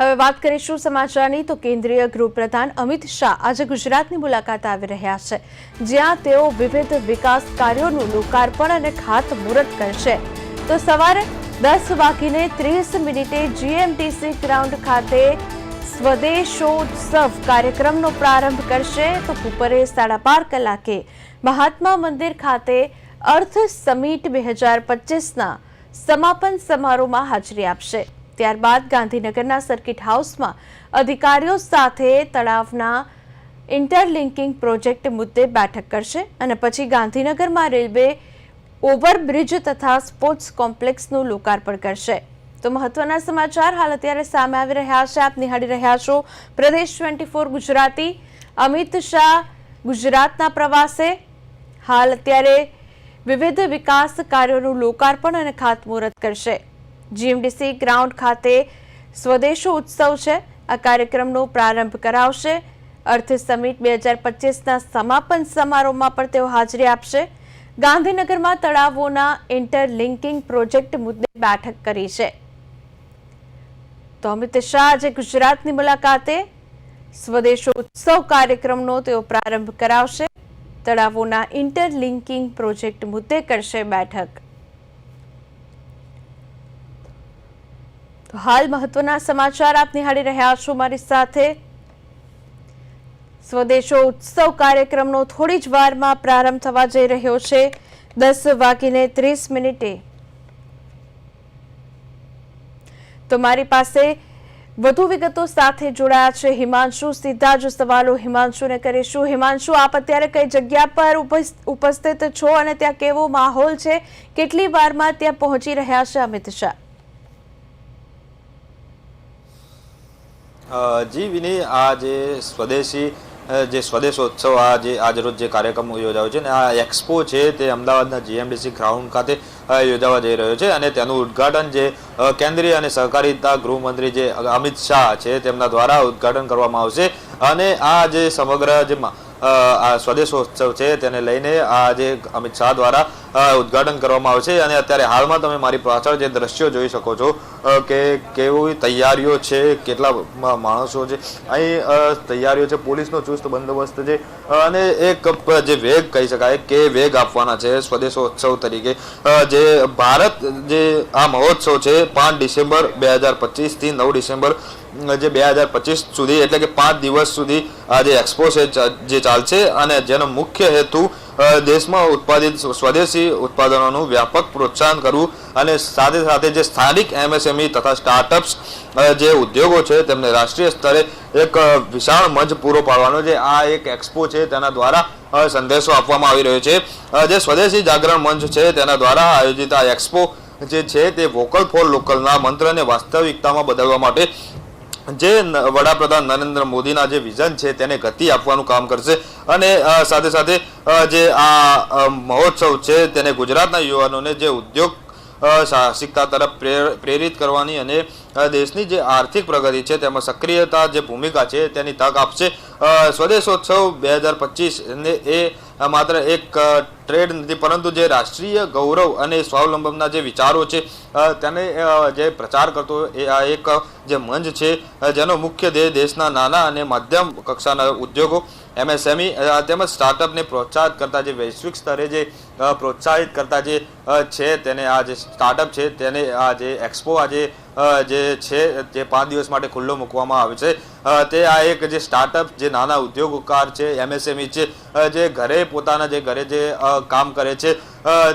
હવે વાત કરીશું સમાચારની. તો કેન્દ્રીય ગૃહપ્રધાન અમિત શાહ આજે ગુજરાતની મુલાકાત આવી રહ્યા છે, જ્યાં તેઓ વિવિધ વિકાસ કાર્યોનું લોકાર્પણ અને ખાતમુહૂર્ત કરશે. તો સવારે દસ વાગીને ત્રીસ મિનિટે જીએમટીસી ગ્રાઉન્ડ ખાતે સ્વદેશોત્સવ કાર્યક્રમનો પ્રારંભ કરશે. તો બપોરે સાડા બાર કલાકે મહાત્મા મંદિર ખાતે અર્થ સમિટ બે હજાર પચીસના સમાપન સમારોહમાં હાજરી આપશે. ત્યારબાદ ગાંધીનગરના સર્કિટ હાઉસમાં અધિકારીઓ સાથે તળાવના ઇન્ટરલિંકિંગ પ્રોજેક્ટ મુદ્દે બેઠક કરશે અને પછી ગાંધીનગરમાં રેલવે ઓવરબ્રિજ તથા સ્પોર્ટ્સ કોમ્પ્લેક્સનું લોકાર્પણ કરશે. તો મહત્વના સમાચાર હાલ અત્યારે સામે આવી રહ્યા છે. આપ નિહાળી રહ્યા છો પ્રદેશ ટ્વેન્ટી ગુજરાતી. અમિત શાહ ગુજરાતના પ્રવાસે. હાલ અત્યારે વિવિધ વિકાસ કાર્યોનું લોકાર્પણ અને ખાતમુહૂર્ત કરશે. જીએમડીસી ગ્રાઉન્ડ ખાતે સ્વદેશો ઉત્સવ છે. આ કાર્યક્રમનો પ્રારંભ કરાવશે. અર્થ સમિટ બે હજાર પચીસના સમાપન સમારોહમાં પણ તેઓ હાજરી આપશે. ગાંધીનગરમાં તળાવોના ઇન્ટરલિંકિંગ પ્રોજેક્ટ મુદ્દે બેઠક કરી છે. તો અમિત શાહ આજે ગુજરાતની મુલાકાતે સ્વદેશો ઉત્સવ કાર્યક્રમનો તેઓ પ્રારંભ કરાવશે. તળાવોના ઇન્ટરલિંકિંગ પ્રોજેક્ટ મુદ્દે કરશે બેઠક. તો હાલ મહત્વના સમાચાર આપ નિહાળી રહ્યા છો મારી સાથે. સ્વદેશો ઉત્સવ કાર્યક્રમનો થોડી જ વારમાં પ્રારંભ થવા જઈ રહ્યો છે. દસ વાગીને ત્રીસ મિનિટે. તો મારી પાસે વધુ વિગતો સાથે જોડાયા છે હિમાંશુ. સીધા જ સવાલો હિમાંશુને કરીશું. હિમાંશુ, આપ અત્યારે કઈ જગ્યા પર ઉપસ- ઉપસ્થિત છો અને ત્યાં કેવો માહોલ છે? કેટલી વારમાં ત્યાં પહોંચી રહ્યા છે અમિત શાહ? જી વિની આ જે સ્વદેશી જે સ્વદેશોત્સવ, આ જે આજરોજ જે કાર્યક્રમ યોજાયો છે ને, આ એક્સપો છે તે અમદાવાદના જીએમડીસી ગ્રાઉન્ડ ખાતે યોજાવા જઈ રહ્યો છે અને તેનું ઉદ્ઘાટન જે કેન્દ્રીય અને સહકારિતા ગૃહમંત્રી જે અમિત શાહ છે તેમના દ્વારા ઉદ્ઘાટન કરવામાં આવશે. અને આ જે સમગ્ર જે આ સ્વદેશોત્સવ છે તેને લઈને આ જે અમિત શાહ દ્વારા ઉદઘાટન કરવામાં આવશે અને અત્યારે હાલમાં તમે મારી પાછળ જે દ્રશ્યો જોઈ શકો છો કે કેવી તૈયારીઓ છે, કેટલા માણસો છે. અહીં તૈયારીઓ છે, પોલીસનો ચુસ્ત બંદોબસ્ત છે અને એક જે વેગ કહી શકાય કે વેગ આપવાના છે સ્વદેશોત્સવ તરીકે. જે ભારત, જે આ મહોત્સવ છે, પાંચ ડિસેમ્બર બે હજાર પચીસથી નવ ડિસેમ્બર જે બે હજાર પચીસ સુધી, એટલે કે પાંચ દિવસ સુધી આ જે એક્સપો છે જે ચાલશે અને જેનો મુખ્ય હેતુ દેશમાં ઉત્પાદિત સ્વદેશી ઉત્પાદનોનું વ્યાપક પ્રોત્સાહન કરવું અને સાથે સાથે જે સ્થાનિક એમએસએમઈ તથા સ્ટાર્ટઅપ્સ જે ઉદ્યોગો છે, તેમને રાષ્ટ્રીય સ્તરે એક વિશાળ મંચ પૂરો પાડવાનો છે. આ એક એક્સપો છે, તેના દ્વારા સંદેશો આપવામાં આવી રહ્યો છે. જે સ્વદેશી જાગરણ મંચ છે, તેના દ્વારા આયોજિત આ એક્સપો જે છે, તે વોકલ ફોર લોકલના મંત્રને વાસ્તવિકતામાં બદલવા માટે જે વડાપ્રધાન નરેન્દ્ર મોદીના જે વિઝન છે તેને ગતિ આપવાનું કામ કરશે અને સાથે સાથે જે આ મહોત્સવ છે તેને ગુજરાતના યુવાનોને જે ઉદ્યોગ સાહસિકતા તરફ પ્રેર- પ્રેરિત કરવાની અને દેશની જે આર્થિક પ્રગતિ છે, તેમાં સક્રિયતા જે ભૂમિકા છે, તેની તક આપશે. સ્વદેશોત્સવ બે હજાર પચીસને એ માત્ર એક ટ્રેડ નથી, પરંતુ જે રાષ્ટ્રીય ગૌરવ અને સ્વાવલંબનના જે વિચારો છે તેને જે પ્રચાર કરતો એ આ એક જે મંચ છે જેનો મુખ્ય ધ્યેય દેશના નાના અને મધ્યમ કક્ષાના ઉદ્યોગો એમએસએમઈ તેમજ સ્ટાર્ટઅપને પ્રોત્સાહિત કરતા જે વૈશ્વિક સ્તરે જે પ્રોત્સાહિત કરતા જે છે તેને આ જે સ્ટાર્ટઅપ છે તેને આ જે એક્સપો આજે જે છે તે પાંચ દિવસ માટે ખુલ્લો મૂકવામાં આવે છે. તે આ એક જે સ્ટાર્ટઅપ જે નાના ઉદ્યોગકાર છે, એમએસએમઈ છે જે ઘરે પોતાના જે ઘરે જે કામ કરે છે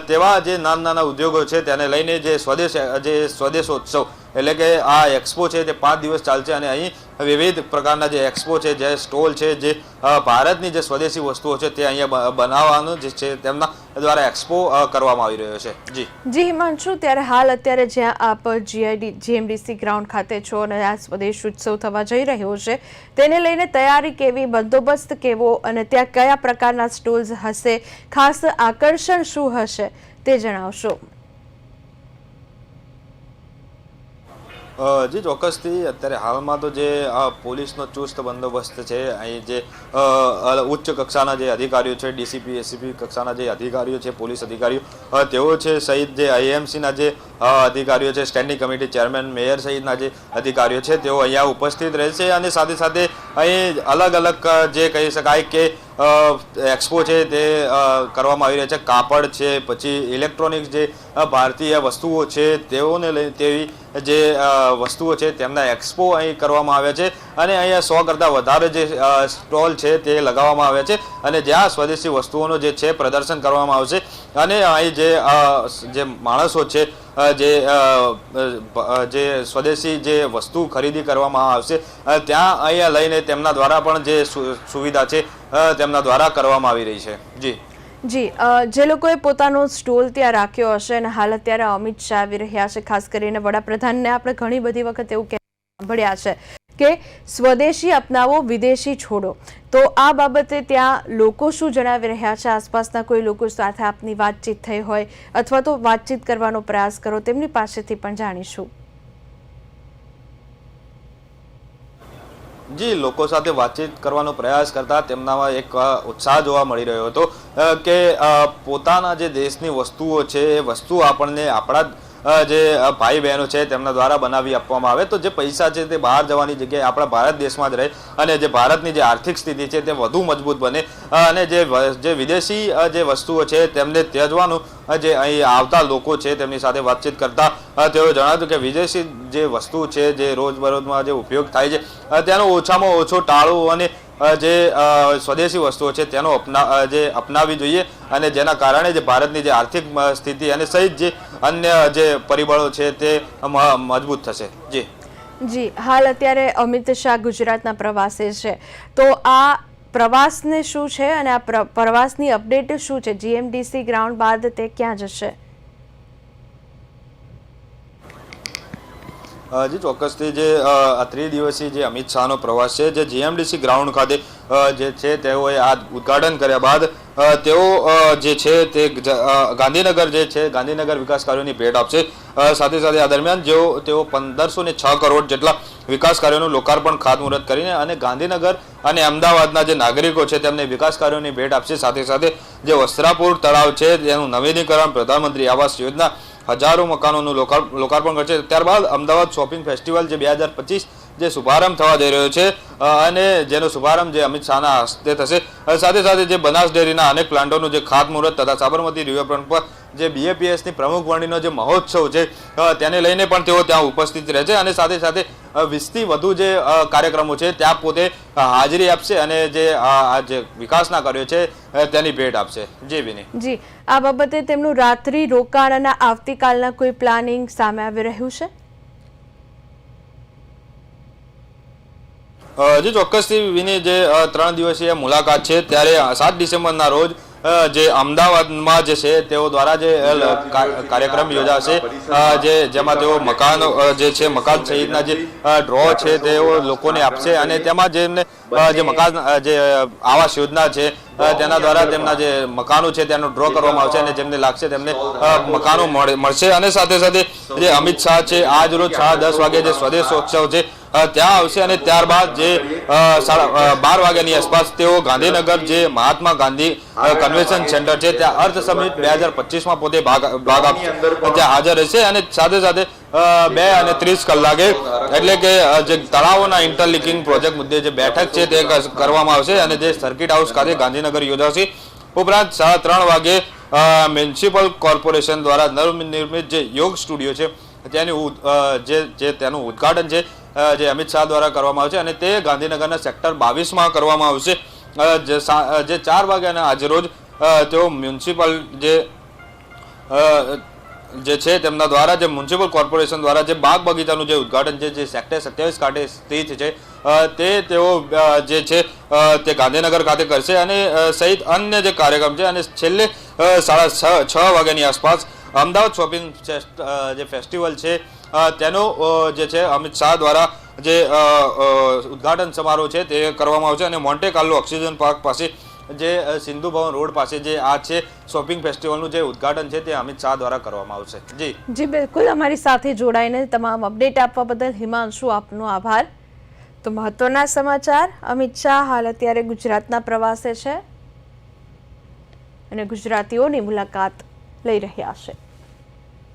તેવા જે નાના નાના ઉદ્યોગો છે તેને લઈને જે સ્વદેશ જે સ્વદેશોત્સવ એટલે કે આ એક્સપો છે તે પાંચ દિવસ ચાલશે અને અહીં વિવિધ પ્રકારના જે એક્સપો છે, જે સ્ટોલ છે, જે ભારતની જે સ્વદેશી વસ્તુઓ છે તે અહીંયા બનાવવાનું જે છે તેમના દ્વારા એક્સપો કરવામાં આવી રહ્યો છે. જી. જી, હિમાંશુ, ત્યારે હાલ અત્યારે જ્યાં આપ જીઆઈડી જીએમડીસી ગ્રાઉન્ડ ખાતે છો અને આ સ્વદેશ ઉત્સવ થવા જઈ રહ્યો છે, તેને લઈને તૈયારી કેવી, બંદોબસ્ત કેવો અને ત્યાં કયા પ્રકારના સ્ટોલ્સ હશે, ખાસ આકર્ષણ શું હશે તે જણાવશો. જી, ચોક્કસથી. અત્યારે હાલમાં તો જે આ પોલીસનો ચુસ્ત બંદોબસ્ત છે, અહીં જે ઉચ્ચ કક્ષાના જે અધિકારીઓ છે, ડીસીપી એસીપી કક્ષાના જે અધિકારીઓ છે, પોલીસ અધિકારીઓ તેઓ છે, સહિત જે આઈએમસીના જે અધિકારીઓ છે, સ્ટેન્ડિંગ કમિટી ચેરમેન, મેયર સહિતના જે અધિકારીઓ છે, તેઓ અહીંયા ઉપસ્થિત રહેશે અને સાથે સાથે અહીં અલગ અલગ જે કહી શકાય કે એક્સપો છે તે કરવામાં આવી રહ્યા છે. કાપડ છે, પછી ઇલેક્ટ્રોનિક્સ જે ભારતીય વસ્તુઓ છે, તેઓને લઈ, તેવી જે વસ્તુઓ છે તેમના એક્સપો અહીં કરવામાં આવ્યા છે. અને અહીંયા સો કરતાં વધારે જે સ્ટોલ છે તે લગાવવામાં આવ્યા છે. અને જ્યાં સ્વદેશી વસ્તુઓનું જે છે પ્રદર્શન કરવામાં આવશે. અને અહીં જે જે માણસો છે જે જે સ્વદેશી જે વસ્તુ ખરીદી કરવામાં આવશે ત્યાં અહીંયા લઈને તેમના દ્વારા પણ જે સુવિધા છે તેમના દ્વારા કરવામાં આવી રહી છે. જી. જી જે લોકોએ પોતાનો સ્ટોલ ત્યાં રાખ્યો હશે અને હાલ અત્યારે અમિત શાહ આવી રહ્યા છે, ખાસ કરીને વડાપ્રધાનને આપણે ઘણી બધી વખત એવું સાંભળ્યા છે કે સ્વદેશી અપનાવો, વિદેશી છોડો. તો આ બાબતે ત્યાં લોકો શું જણાવી રહ્યા છે? આસપાસના કોઈ લોકો સાથે આપની વાતચીત થઈ હોય અથવા તો વાતચીત કરવાનો પ્રયાસ કરો, તેમની પાસેથી પણ જાણીશું. જી, લોકો સાથે વાતચીત કરવાનો પ્રયાસ કરતા તેમનામાં એક ઉત્સાહ જોવા મળી રહ્યો હતો કે પોતાના જે દેશની વસ્તુઓ છે, એ વસ્તુ આપણને આપણા જ, ભાઈ બહેનો છે તેમના દ્વારા બનાવી આપવામાં આવે. તો જે પૈસા છે તે બહાર જવાની જગ્યાએ આપણા ભારત દેશમાં જ રહે અને જે ભારતની જે આર્થિક સ્થિતિ છે તે વધુ મજબૂત બને. અને જે જે વિદેશી જે વસ્તુઓ છે તેમને ત્યજવાનું જે અહીં આવતા લોકો છે તેમની સાથે વાતચીત કરતા તેઓએ જણાવ્યું કે વિદેશી જે વસ્તુ છે જે રોજબરોજમાં જે ઉપયોગ થાય છે તેનો ઓછામાં ઓછો ટાળવો અને જે સ્વદેશી વસ્તુઓ છે તેનો અપના જે અપનાવી જોઈએ અને જેના કારણે જે ભારતની જે આર્થિક સ્થિતિ અને સહિત જે અન્ય જે પરિબળો છે તે મજબૂત થશે. જી. જી હાલ અત્યારે અમિત શાહ ગુજરાતના પ્રવાસે છે. તો આ પ્રવાસને શું છે અને આ પ્રવાસની અપડેટ શું છે? જીએમડીસી ગ્રાઉન્ડ બાદ તે ક્યાં જશે? જે ચોક્કસથી જે ત્રિદિવસીય જે અમિત શાહનો પ્રવાસ છે જે જીએમડીસી ગ્રાઉન્ડ ખાતે જે છે તેઓએ આ ઉદ્ઘાટન કર્યા બાદ તેઓ જે છે તે ગાંધીનગર જે છે, ગાંધીનગર વિકાસ કાર્યોની ભેટ આપશે. સાથે સાથે આ દરમિયાન જેઓ, તેઓ પંદરસો ને છ કરોડ જેટલા વિકાસ કાર્યોનું લોકાર્પણ ખાતમુહૂર્ત કરીને અને ગાંધીનગર અને અમદાવાદના જે નાગરિકો છે તેમને વિકાસ કાર્યોની ભેટ આપશે. સાથે સાથે જે વસ્ત્રાપુર તળાવ છે, તેનું નવીનીકરણ પ્રધાનમંત્રી આવાસ યોજના હજારો મકાનોનું લોકાર- લોકાર્પણ કરશે. ત્યારબાદ અમદાવાદ શોપિંગ ફેસ્ટિવલ જે બે હજાર પચીસ જે શુભારંભ થવા જઈ રહ્યો છે. અને જેનો શુભારંભ જે અમિત શાહના હસ્તે થશે. સાથે સાથે જે બનાસ ડેરીના અનેક પ્લાન્ટોનું જે ખાતમુહૂર્ત તથા સાબરમતી રિવરફ્રન્ટ પર જે બીએપીએસની પ્રમુખ વણીનો જે મહોત્સવ છે તેને લઈને પણ તેઓ ત્યાં ઉપસ્થિત રહેશે અને સાથે સાથે વીસથી વધુ જે કાર્યક્રમો છે, ત્યાં પોતે હાજરી આપશે અને જે આ જે વિકાસના કાર્યો છે તેની ભેટ આપશે. જી વિની જી. આ બાબતે તેમનું રાત્રિ રોકાણ અને આવતીકાલના કોઈ પ્લાનિંગ સામે આવી રહ્યું છે? જે ચોક્કસથી વિની જે ત્રણ દિવસીય મુલાકાત છે ત્યારે સાત ડિસેમ્બરના રોજ જે અમદાવાદમાં જે છે તેઓ દ્વારા જે કાર્યક્રમ યોજાશે. જે જેમાં તેઓ મકાન જે છે મકાન સહિતના જે ડ્રો છે તેઓ લોકોને આપશે અને તેમાં જેમને જે મકાન જે આવાસ યોજના છે તેના દ્વારા તેમના જે મકાનો છે તેનો ડ્રો કરવામાં આવશે અને જેમને લાગશે તેમને મકાનો મળે- મળશે. અને સાથે સાથે જે અમિત શાહ છે આજ રોજ સાડા દસ વાગે જે સ્વદેશોત્સવ છે અ, ત્યાં આવશે અને ત્યારબાદ જે સાડા બાર વાગ્યાની આસપાસ તેઓ ગાંધીનગર જે મહાત્મા ગાંધી કન્વેન્શન સેન્ટર છે, ત્યાં અર્થ સમિટ બે હજાર પચીસમાં પોતે ભાગ ભાગ આપશે. ત્યાં હાજર રહેશે અને સાથે સાથે બે અને ત્રીસ કલાકે એટલે કે જે તળાવોના ઇન્ટરલિંકિંગ પ્રોજેક્ટ મુદ્દે જે બેઠક છે તે કરવામાં આવશે અને જે સર્કિટ હાઉસ ખાતે ગાંધીનગર યોજાશે. ઉપરાંત સાડા ત્રણ વાગે મ્યુનિસિપલ કોર્પોરેશન દ્વારા નવનિર્મિત જે યોગ સ્ટુડિયો છે તેની જે જે તેનું ઉદ્ઘાટન છે જે અમિત શાહ દ્વારા કરવામાં આવશે અને તે ગાંધીનગરના સેક્ટર બાવીસમાં કરવામાં આવશે. જે ચાર વાગ્યાના આજરોજ તેઓ મ્યુનિસિપલ જે જે છે તેમના દ્વારા, જે મ્યુનિસિપલ કોર્પોરેશન દ્વારા જે બાગ બગીચાનું જે ઉદ્ઘાટન છે, જે સેક્ટર સત્યાવીસ ખાતે સ્થિત છે તે તેઓ જે છે તે ગાંધીનગર ખાતે કરશે અને સહિત અન્ય જે કાર્યક્રમ છે અને છેલ્લે સાડા છ વાગ્યાની આસપાસ અમદાવાદ શોપિંગ જે ફેસ્ટિવલ છે તેનો જે છે, અમિત શાહ દ્વારા જે ઉદ્ઘાટન સમારોહ છે તે કરવામાં આવશે અને મોન્ટે કાર્લો ઓક્સિજન પાર્ક પાસે જે સિંધુ ભવન રોડ પાસે જે આ છે શોપિંગ ફેસ્ટિવલનું જે ઉદ્ઘાટન છે તે અમિત શાહ દ્વારા કરવામાં આવશે. જી. જી, બિલકુલ. અમારી સાથે જોડાઈને તમામ અપડેટ આપવા બદલ હિમાંશુ, આપનો આભાર. તો મહત્વના સમાચાર, અમિત શાહ હાલ અત્યારે ગુજરાતના પ્રવાસે છે અને ગુજરાતીઓની મુલાકાત લઈ રહ્યા છે.